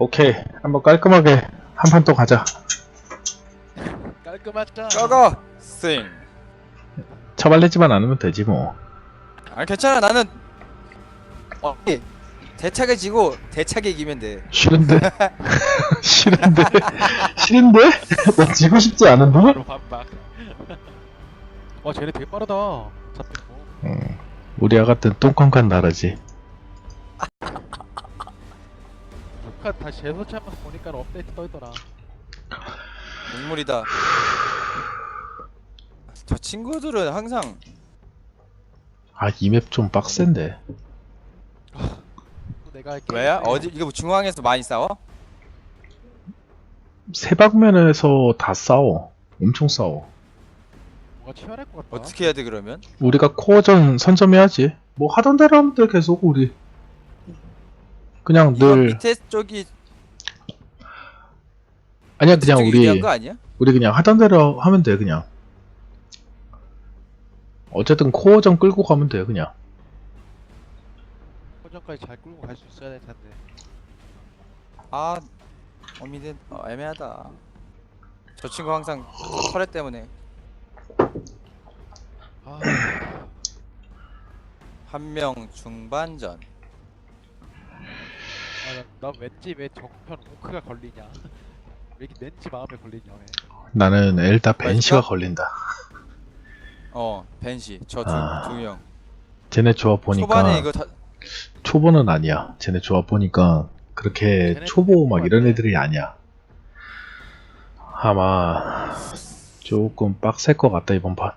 오케이. 한번 깔끔하게 한 판 또 가자. 깔끔하자. 꺼거 싱. 처발리지만 않으면 되지 뭐. 아 괜찮아 나는 어 대차게 지고 대차게 이기면 돼. 싫은데? 싫은데? 싫은데? 나 지고 싶지 않은데? 바로 반박. 와 쟤네 되게 빠르다. 잡히는 거. 응. 우리와 같은 똥컨칸 나라지. 북한 다시 재설치하면서 보니까 업데이트 떠있더라. 눈물이다. 저 친구들은 항상 아, 이 맵 좀 빡센데. 또 내가 할게. 왜야? 어디 이거 뭐 중앙에서 많이 싸워? 세 방면에서 다 싸워. 엄청 싸워. 뭔가 치열할 것 같다. 어떻게 해야 돼 그러면? 우리가 코어전 선점해야지. 뭐 하던 대로 하면 돼, 계속 우리. 그냥 이거 늘, 밑에 쪽이 아니야, 그냥 쪽이 우리, 유리한 거 아니야? 우리 그냥 하던 대로 하면 돼, 그냥. 어쨌든 코어전 끌고 가면 돼, 그냥. 포전까지 잘 끌고 갈 수 있어야 될 텐데. 아 어미는 어, 애매하다. 저 친구 항상 저 털에 때문에 아, 한 명 중반전. 아, 나, 나 왠지 왜 정편 오크가 걸리냐. 왜 이렇게 낸지 마음에 걸리냐 왜. 나는 엘다 벤시가? 걸린다. 어 벤시 저 두 아. 두 명. 쟤네 조합 보니까 초반에 이거 다 초보는 아니야. 쟤네 조합 보니까 그렇게 쟤네 초보 막 이런. 애들이 아니야. 아마 조금 빡셀 것 같다 이번 판.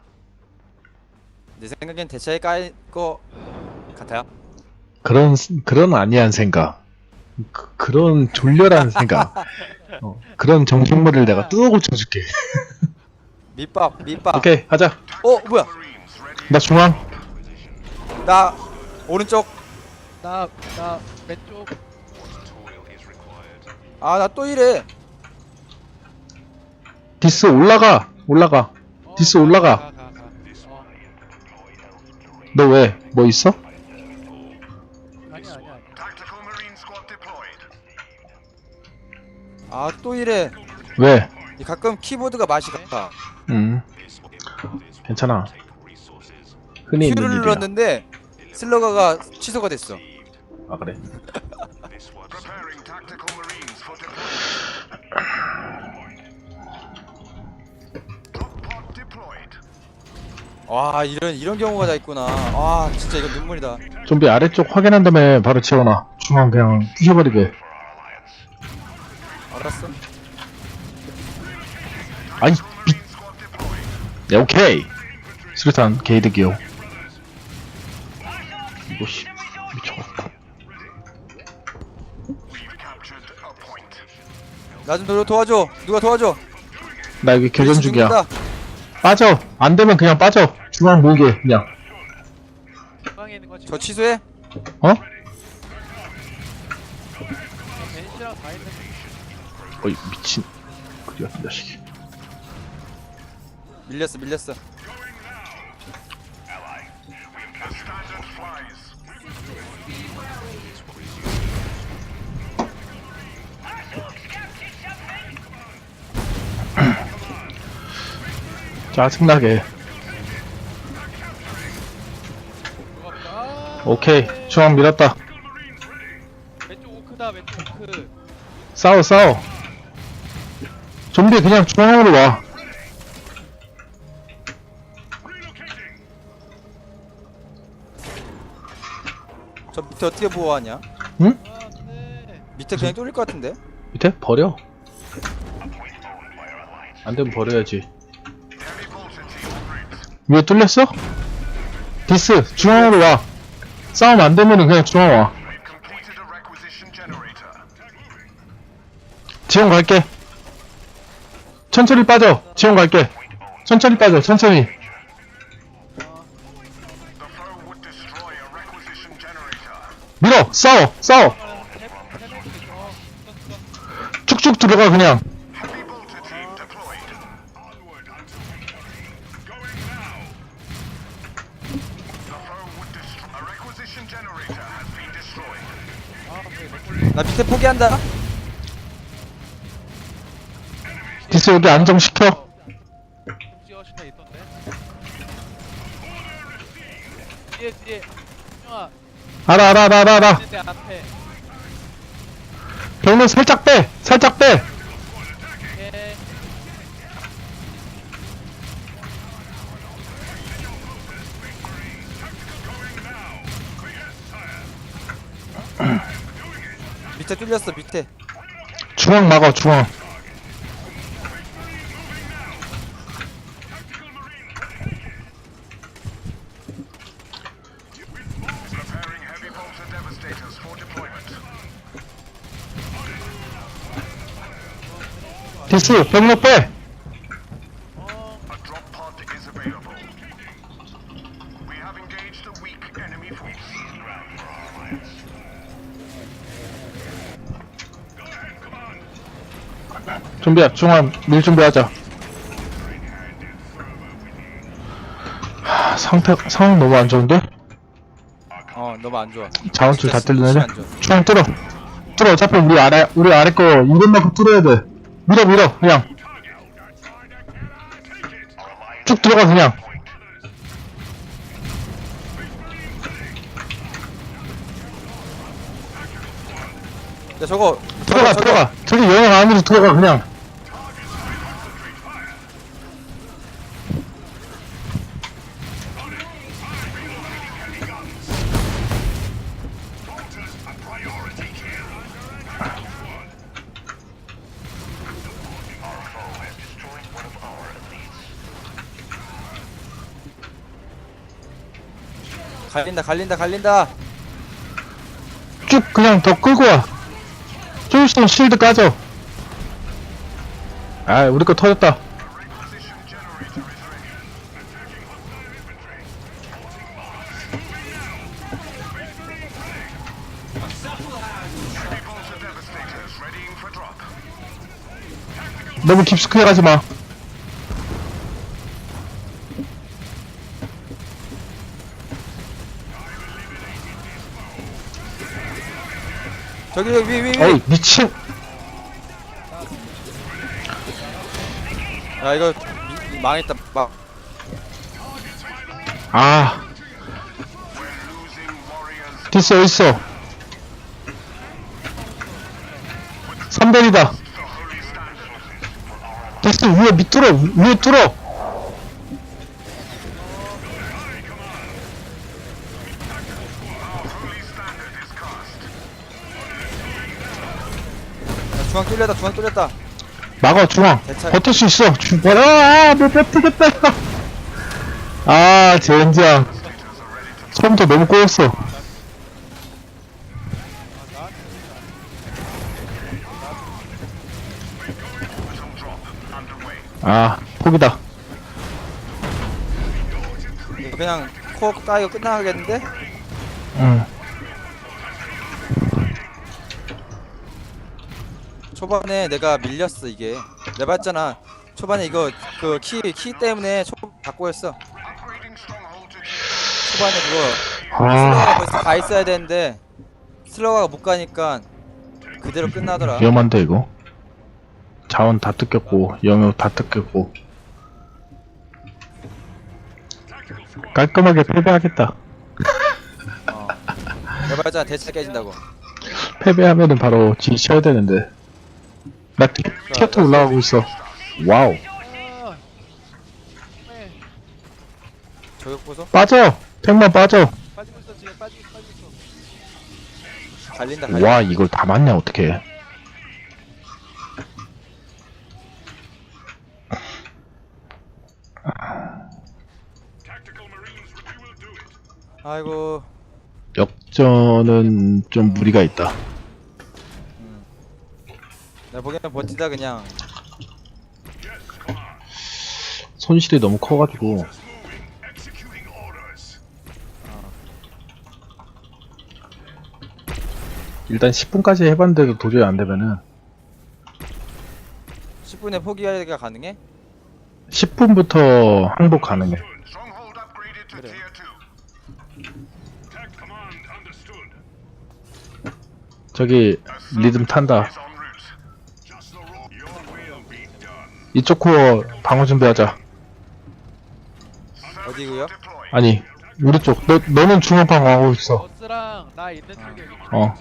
내 생각엔 대차에 깔 거 같아요. 그런 그런 아니한 생각, 그, 그런 졸렬한 생각, 어, 그런 정신물을 내가 뜯어 고쳐줄게. 밑밥 밑밥. 오케이 하자. 어 뭐야? 나 중앙. 나 오른쪽. 나, 나 왼쪽. 아 나 또 이래. 디스 올라가 올라가. 어, 디스 올라가. 가, 가, 가. 어, 너 왜? 뭐 있어? 아 또 이래. 왜? 이 가끔 키보드가 맛이 같아. 음. 괜찮아. 흔히 있는 일이야. 눌렀는데 슬러거가 취소가 됐어. 아 그래? Preparing tactical Marines for deployment. Drop pod deployed. 와 이런 이런 경우가 다 있구나. 아 진짜 이거 눈물이다. 좀비 아래쪽 확인한 다음에 바로 채워놔. 중앙 그냥 부셔버리게. 알았어. 아이 미. 네 오케이. 수류탄 게이드 기어. 이거 씨 미쳐갔다. 나좀 도와줘. 누가 도와줘. 나 여기 교전 중이야. 죽는다. 빠져. 안 되면 그냥 빠져. 중앙 모으게 그냥. 중앙에 있는 거지. 저 취소해? 어? 벤시랑 다 있는 어이 미친. 그리 같은 자식이. 밀렸어 밀렸어. 짜증나게. 아, 오케이. 중앙 밀었다. 왼쪽 오크다, 왼쪽 오크. 싸워 싸워. 그냥 중앙으로 와. 저 밑에 어떻게 보호하냐? 아, 네. 밑에 그냥 뚫릴 것 같은데? 밑에 버려. 안 되면 버려야지. 위에 뚫렸어? 디스 중앙으로 와. 싸움 안 되면은 그냥 중앙 와. 지원 갈게. 천천히 빠져. 지원 갈게. 천천히 빠져. 천천히. 밀어. 싸워. 싸워. 쭉쭉 들어가 그냥. 나 밑에 포기한다. 디스 여기 안정시켜. 공지어 신에 있던데. 뒤에 뒤에. 형아 알아, 알아, 알아, 알아, 알아. 앞에. 병력 살짝 빼! 살짝 빼! 예. 밑에 뚫렸어 밑에 중앙 막아, 중앙. 디스, 병력 빼! A drop pod is available. We have engaged a weak enemy force. 준비야, 중앙, 밀 준비하자. 하, 상태, 상황 너무 안 좋은데? 어 너무 안 좋아 자원줄 다 진짜 뚫리네. 안 좋아. 중앙 뚫어. 뚫어, 어차피 우리 아래, 우리 아래 거 이것만큼 뚫어야 돼. 밀어, 밀어, 그냥. 쭉 들어가, 그냥. 야 저거 들어가, 저거, 들어가. 저기 영역 안으로 들어가, 그냥. 갈린다 갈린다 갈린다 쭉 그냥 더 끌고 와. 좀 있으면 실드 까져. 아, 우리 거 터졌다. 너무 깊숙하게 가지 마. 저기 저기 위위위 어이, 미친. 야 이거 미- 망했다 막 아. 디스 어딨어? 3번이다. The holy standard. 디스 위에 밑 뚫어, 위에 뚫어. 중앙 뚫렸다 중앙 뚫렸다 막아, 중앙. 대차- 버틸 수 있어. 중, 아, 아, 내 뺏기겠다. 아, 젠장. 처음부터 너무 꼬였어. 아, 포기다. 이거 그냥 코어 까이고 끝나가겠는데? 응. 초반에 내가 밀렸어 이게 내가 봤잖아 초반에 이거 그 키 키 때문에 초 stronghold to 초반에 그거 벌써 가 있어야 되는데 슬로우가 못 가니까 그대로 끝나더라 위험한데, 이거. 자원 다 뜯겼고, 영역 다 뜯겼고. 깔끔하게 패배하겠다. 어. 내가 봤잖아 대차 깨진다고 패배하면은 바로 지 쳐야 되는데. 나 티- 티어트 올라가고 있어. 와우. 아. 네. 저격 보소 빠져! 탱만 빠져! 빠지고 있어 지금 빠지고 있어, 빠지고 있어. 갈린다 갈린다 와, 이걸 다 맞냐, it. 아이고 역전은 좀 무리가 있다. 내가 보기엔 버티다 그냥 손실이 너무 커가지고. 일단 10분까지 해봤는데도 도저히 안 되면은 10분에 포기하기가 가능해? 10분부터 항복 가능해. Stronghold upgraded to Kurde. tier two. Tech command understood. 저기 리듬 탄다. Is 이쪽 코어 방어 준비하자. 어디고요? Deploy. 아니, 우리 쪽. 너, 너는 중앙 방어하고 있어. 버스랑 나 있는 쪽에 어.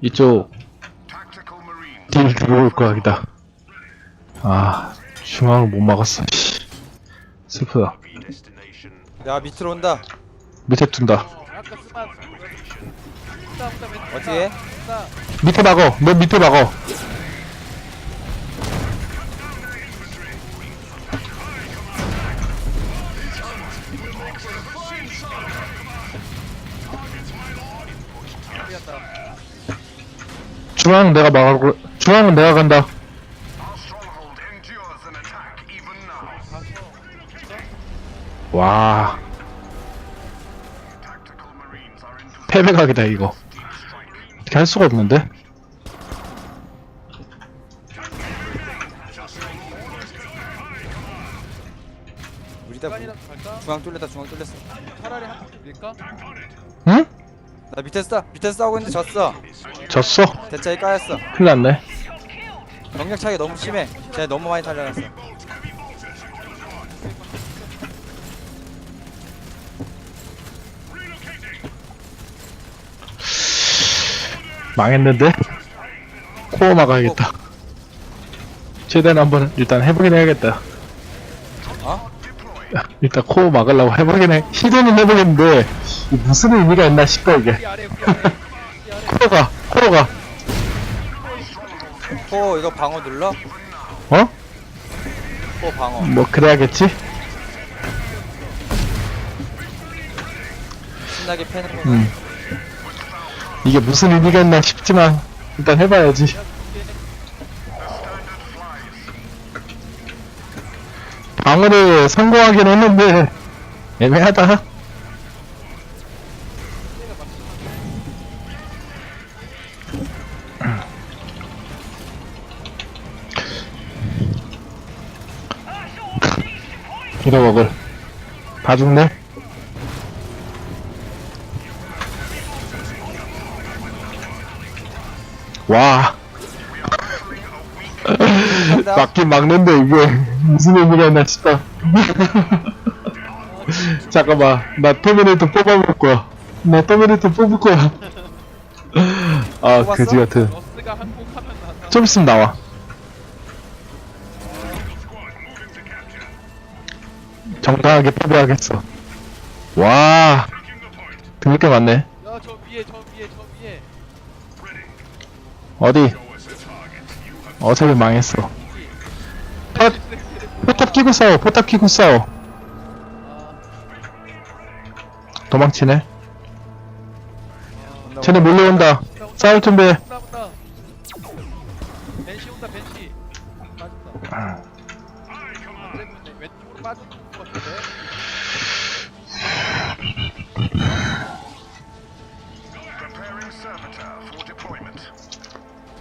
이쪽. 딜 들어올 거 같다. 아, 중앙을 못 막았어. 씨. 슬프다. 야 밑으로 온다. 밑에 둔다. 어, 쓰 어떻게? 온다 밑에 막어. 너 밑에 막어. 중앙 내가 막고 중앙은 내가 간다. 와, 패배각이다 이거. 어떻게 할 수가 없는데? 우리다 시간이라도 갈까? 중앙 뚫렸다. 중앙 뚫렸어. 차라리 한 바퀴 밀까? 응? 나 밑에서 싸. 밑에서 싸우고 있는데 졌어. 졌어. 대차에 까였어. 큰일 났네. 경력 차이 너무 심해. 쟤 너무 많이 달려놨어. 망했는데? 코어 막아야겠다. 최대한 한번 일단 해보긴 해야겠다. 어? 일단 코어 막으려고 해보긴 해. 시도는 해보겠는데, 이게 무슨 의미가 있나 싶다, 이게. 아래 우리 아래 코어가, 코어가, 포 이거 방어 눌러? 어? 포 방어. 뭐, 그래야겠지? 신나게 패는 거. 음. 이게 무슨 의미가 있나 싶지만, 일단 해봐야지. 방어를 성공하긴 했는데, 애매하다. 잃어먹을. 다 죽네? 와. 막긴 막는데 이게 무슨 의미가 있나 싶다. 잠깐만, 나 터미네이터 뽑아볼 거야. 나 터미네이터 뽑을 거야. 아, 뽑았어? 그지 같은. 러스가 항복하면 나타 좀 있으면 나와. 정당하게 패배하겠어. 와, 드럽게 많네. 야저 위에 저 위에 저 위에 어디? 어차피 망했어. 아, 포탑 끼고 싸워, 포탑 끼고 싸워. 아 도망치네. 쟤네 온다. 몰려온다. 온다, 온다. 싸울 같은데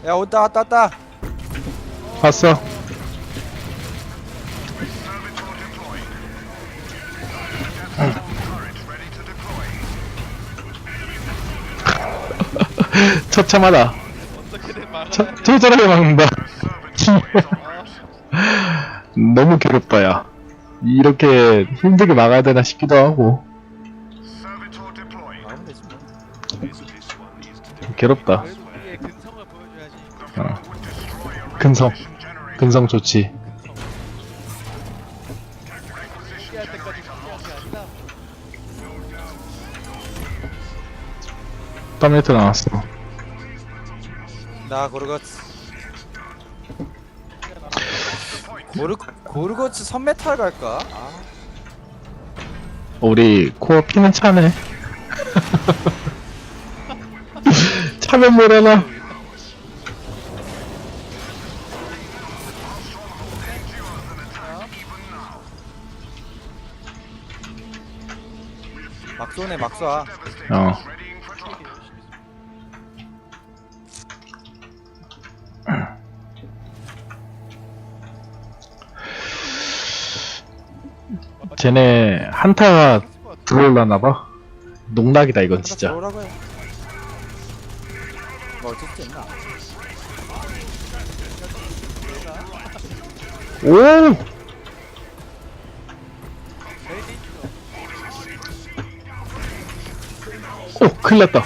야 온다 왔다 왔다. 봤어. 처참하다. 어떻게든 처, 처절하게 막는다. 아, 너무 괴롭다, 야. 이렇게 힘들게 막아야 되나 싶기도 하고. 막으면 되지 뭐. 괴롭다. 어. 근성. 근성 아니다 터미네이터 나왔어. 나 고르거츠. 고르 고르거츠 선메탈 갈까? 아, 우리 코어 피는 차네. 차면 뭐라나. 쏘네 막 쏴. 어. 쟤네 한타가 들어올라나봐. 농락이다, 이건 진짜. 뭐 어쩔 수 있나? 오! 오, 큰일 났다.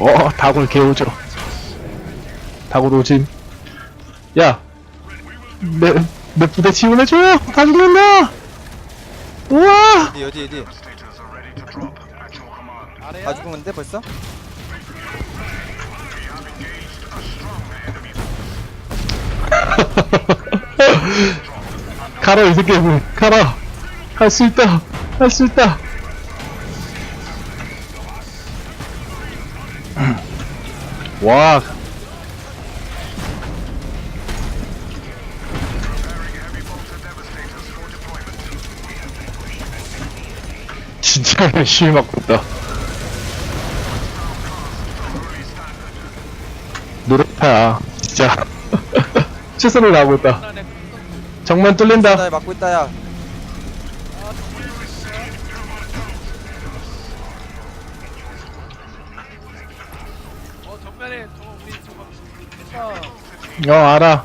어, 다굴 개오죠. 다굴 오짐. 야! 내, 내 부대 지원해줘! 다 죽는다! 우와! 어디 어디 어디? 다 죽었는데 벌써? 가라, 이 새끼들. 가라! 할 수 있다! 할 수 있다! 와, 진짜 열심히 맞고 있다. 노력파, 진짜. 최선을 다하고 있다. 정면 뚫린다. 나 맞고 있다 야. 어 정면에 저거 우리 저거 됐다. 어, 알아.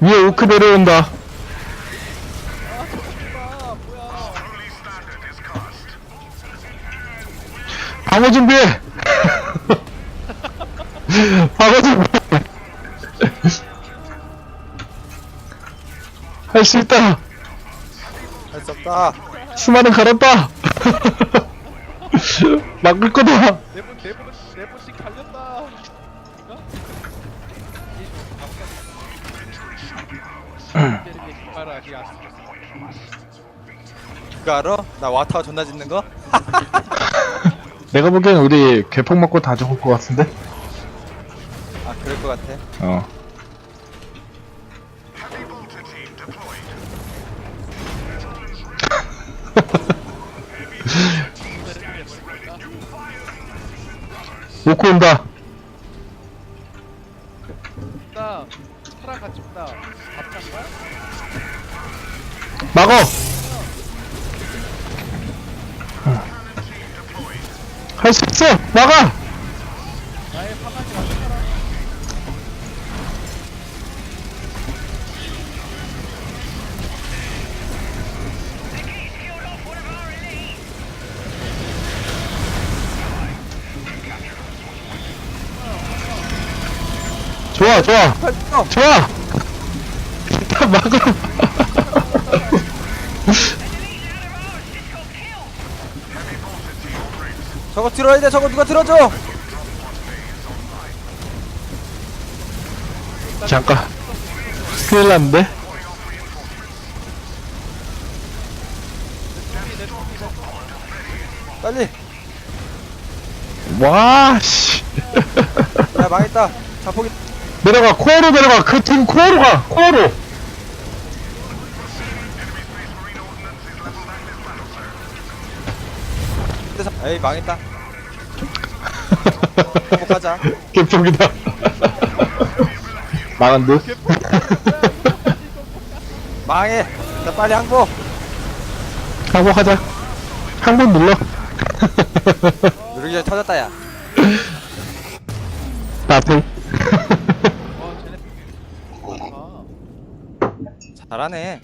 위에 오크 내려온다. 방어 준비해! 방어 준비해! 할수 있다! 할 수 없다. 수많은 갈았다! 막을 거다! 네번 네번 네 번씩 갈렸다. 이거? 그거 알아? 나 와타가 존나 짖는 거? 내가 보기엔 우리 괴폭 맞고 다 죽을 것 같은데? 아 그럴 것 같아. 어. 오크 온다! 막아! 좋아, 좋아! 펄쩍. 좋아! 일단 막아! 저거 들어야 돼. 저거 누가 들어줘? 잠깐. 큰일 났는데? 빨리. 와, 씨. 야 망했다. 자폭이. 내려가, 코어로 내려가! 그 팀 코어로 가! 코어로! 근데 자- 에이 망했다. 행복하자. 개폭이다. 망한 듯? 망해. 자 빨리 항복. 항복하자. 항복 눌러. 누르기 전에 터졌다 야. 나플. 어. 잘하네.